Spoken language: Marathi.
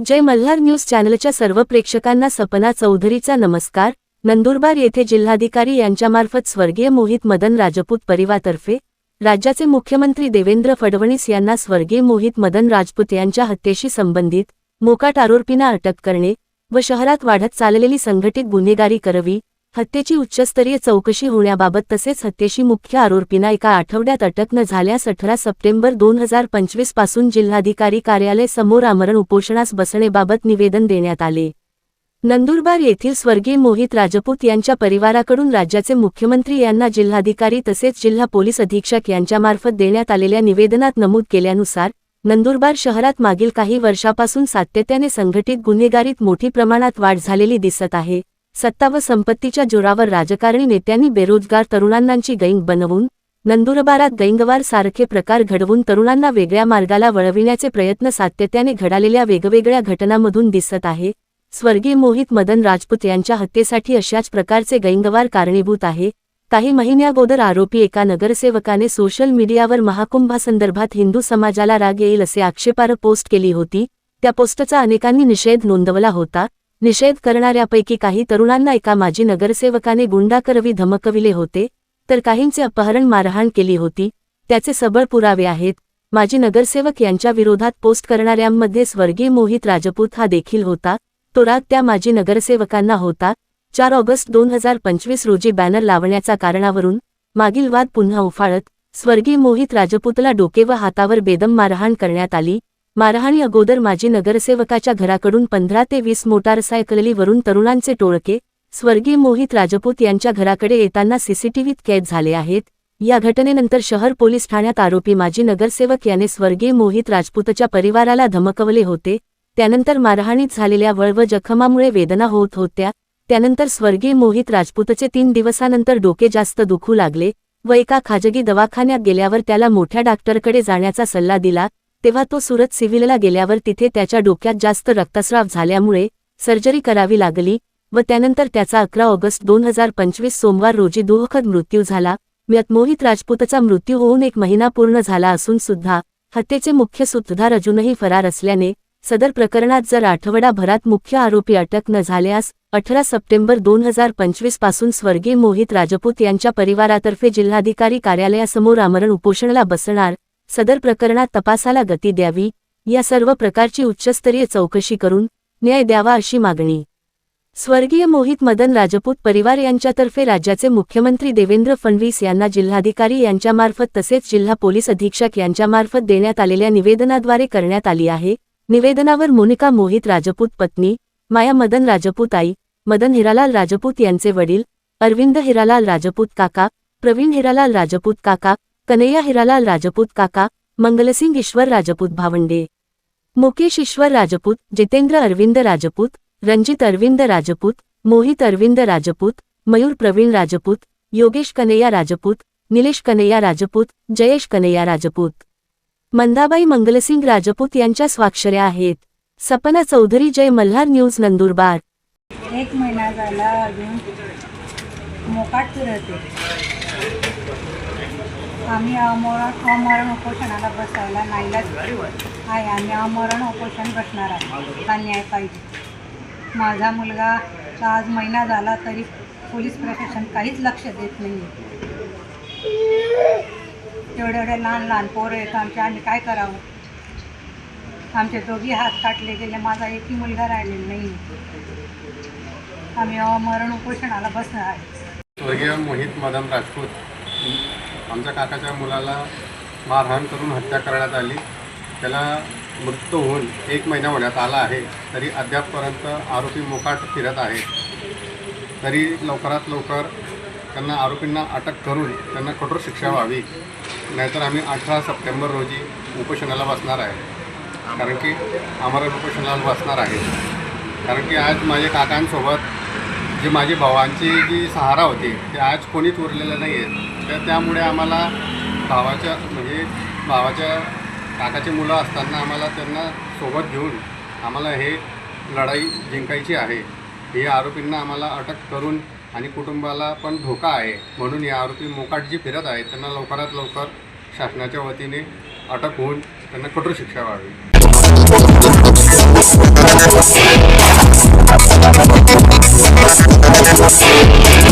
जय मल्हार न्यूज चॅनलच्या सर्व प्रेक्षकांना सपना चौधरीचा नमस्कार. नंदुरबार येथे जिल्हाधिकारी यांच्यामार्फत स्वर्गीय मोहित मदन राजपूत परिवारातर्फे राज्याचे मुख्यमंत्री देवेंद्र फडणवीस यांना स्वर्गीय मोहित मदन राजपूत यांच्या हत्येशी संबंधित मोकाट आरोपींना अटक करणे व शहरात वाढत चाललेली संघटित गुन्हेगारी करवी हत्येची उच्चस्तरीय चौकशी होण्याबाबत तसेच हत्येशी मुख्य आरोपींना एका आठवड्यात अटक न झाल्यास अठरा सप्टेंबर दोन हजार पंचवीसपासून जिल्हाधिकारी कार्यालय समोर आमरण उपोषणास बसणेबाबत निवेदन देण्यात आले. नंदुरबार येथील स्वर्गीय मोहित राजपूत यांच्या परिवाराकडून राज्याचे मुख्यमंत्री यांना जिल्हाधिकारी तसेच जिल्हा पोलीस अधीक्षक यांच्यामार्फत देण्यात आलेल्या निवेदनात नमूद केल्यानुसार नंदुरबार शहरात मागील काही वर्षापासून सातत्याने संघटित गुन्हेगारीत मोठी प्रमाणात वाढ झालेली दिसत आहे. सत्ता व संपत्तीच्या जोरावर राजकारणी नेत्यांनी बेरोजगार तरुणांनाची गैंग बनवून नंदुरबारात गैंगवार सारखे प्रकार घडवून तरुणांना वेगळ्या मार्गाला वळविण्याचे प्रयत्न सातत्याने घडालेल्या वेगवेगळ्या घटनांमधून दिसत आहे. स्वर्गीय मोहित मदन राजपूत यांच्या हत्येसाठी अशाच प्रकारचे गैंगवार कारणीभूत आहे. काही महिन्यागोदर आरोपी एका नगरसेवकाने सोशल मीडियावर महाकुंभासंदर्भात हिंदू समाजाला राग येईल असे आक्षेपार्ह पोस्ट केली होती. त्या पोस्टचा अनेकांनी निषेध नोंदवला होता. निषेध करणाऱ्यापैकी काही तरुणांना एका माजी नगरसेवकाने गुंडाकरवी धमकविले होते तर काहींचे अपहरण मारहाण केली होती त्याचे सबळ पुरावे आहेत. माजी नगरसेवक यांच्या विरोधात पोस्ट करणाऱ्यांमध्ये स्वर्गीय मोहित राजपूत हा देखील होता तो राग त्या माजी नगरसेवकांना होता. चार ऑगस्ट दोन हजार पंचवीस रोजी बॅनर लावण्याच्या कारणावरून मागील वाद पुन्हा उफाळत स्वर्गीय मोहित राजपूतला डोके व हातावर बेदम मारहाण करण्यात आली. मारहाणी अगोदर माजी नगरसेवकाच्या घराकडून पंधरा ते वीस मोटारसायकलीवरून तरुणांचे टोळके स्वर्गीय मोहित राजपूत यांच्या घराकडे येताना सीसीटीव्हीत कैद झाले आहेत. या घटनेनंतर शहर पोलीस ठाण्यात आरोपी माजी नगरसेवक याने स्वर्गीय मोहित राजपूतच्या परिवाराला धमकवले होते. त्यानंतर मारहाणीत झालेल्या वळ व जखमामुळे वेदना होत होत्या. त्यानंतर स्वर्गीय मोहित राजपूतचे तीन दिवसानंतर डोके जास्त दुखू लागले व एका खाजगी दवाखान्यात गेल्यावर त्याला मोठ्या डॉक्टरकडे जाण्याचा सल्ला दिला. तेव्हा तो सुरत सिव्हिलला गेल्यावर तिथे त्याच्या डोक्यात जास्त रक्तस्राव झाल्यामुळे सर्जरी करावी लागली व त्यानंतर त्याचा अकरा ऑगस्ट दोन हजार पंचवीस सोमवार रोजी दुःखद मृत्यू झाला. म्यत मोहित राजपूतचा मृत्यू होऊन एक महिना पूर्ण झाला असून सुद्धा हत्येचे मुख्य सूत्रधार अजूनही फरार असल्याने सदर प्रकरणात जर आठवडाभरात मुख्य आरोपी अटक न झाल्यास अठरा सप्टेंबर दोन हजार पंचवीसपासून स्वर्गीय मोहित राजपूत यांच्या परिवारातर्फे जिल्हाधिकारी कार्यालयासमोर आमरण उपोषणाला बसणार सदर प्रकरणात तपासाला गती द्यावी या सर्व प्रकारची उच्चस्तरीय चौकशी करून न्याय द्यावा अशी मागणी. स्वर्गीय मोहित मदन राजपूत परिवार यांच्यातर्फे राज्याचे मुख्यमंत्री देवेंद्र फडणवीस यांना जिल्हाधिकारी यांच्यामार्फत तसेच जिल्हा पोलीस अधीक्षक यांच्यामार्फत देण्यात आलेल्या निवेदनाद्वारे करण्यात आली आहे. निवेदनावर मोनिका मोहित राजपूत पत्नी माया मदन राजपूत आई मदन हिरालाल राजपूत यांचे वडील अरविंद हिरालाल राजपूत काका प्रवीण हिरालाल राजपूत काका कन्हैया हिरालाल राजपूत काका मंगलसिंग ईश्वर राजपूत भावंडे. मुकेश ईश्वर राजपूत जितेंद्र अरविंद राजपूत रणजित अरविंद राजपूत मोहित अरविंद राजपूत मयूर प्रवीण राजपूत योगेश कन्हैया राजपूत निलेश कन्हैया राजपूत जयेश कन्हैया राजपूत. मंदाबाई मंगलसिंग राजपूत यांच्या स्वाक्षऱ्या आहेत. सपना चौधरी जय मल्हार न्यूज नंदुरबार. एक महिना झाला अजून मोकाट फिरत आम्ही अमरण अमरण उपोषणाला बसायला नाहीलाच आहे आम्ही अमरण उपोषण बसणार आहे. हा न्याय पाहिजे. माझा मुलगा आज महिना झाला तरी पोलीस प्रशासन काहीच लक्ष देत नाही एवढे एवढे लहान लहान पोरं आहेत आमचे आम्ही काय करावं? आमचे दोघी हात काटले गेले माझा एकही मुलगा राहिलेला नाही आम्ही अमरण उपोषणाला बसणार आहे. स्वर्गीय मोहित मदन राजपूत आमच्या काकाच्या मुलाला मारहाण करून हत्या करण्यात आली. त्याला मृत्यू होऊन एक महिना होण्यात आला आहे तरी अद्यापपर्यंत आरोपी मोकाट फिरत आहे तरी लवकरात लवकर त्यांना आरोपींना अटक करून त्यांना कठोर शिक्षा व्हावी नाहीतर आम्ही अठरा सप्टेंबर रोजी उपोषणाला बसणार आहे. कारण की आम्हाला उपोषणाला बसणार आहे. कारण की आज माझ्या काकांसोबत जी माझी भावांची जी सहारा होती ते आज कोणीच उरलेलं नाही आहे तर त्यामुळे आम्हाला भावाच्या म्हणजे भावाच्या काकाची मुलं असताना आम्हाला त्यांना सोबत घेऊन आम्हाला हे लढाई जिंकायची आहे. हे आरोपींना आम्हाला अटक करून आणि कुटुंबाला पण धोका आहे. म्हणून या आरोपी मोकाट जी फिरत आहेत. त्यांना लवकरात लवकर शासनाच्या वतीने अटक होऊन त्यांना कठोर शिक्षा व्हावी. I'm gonna go to the next one.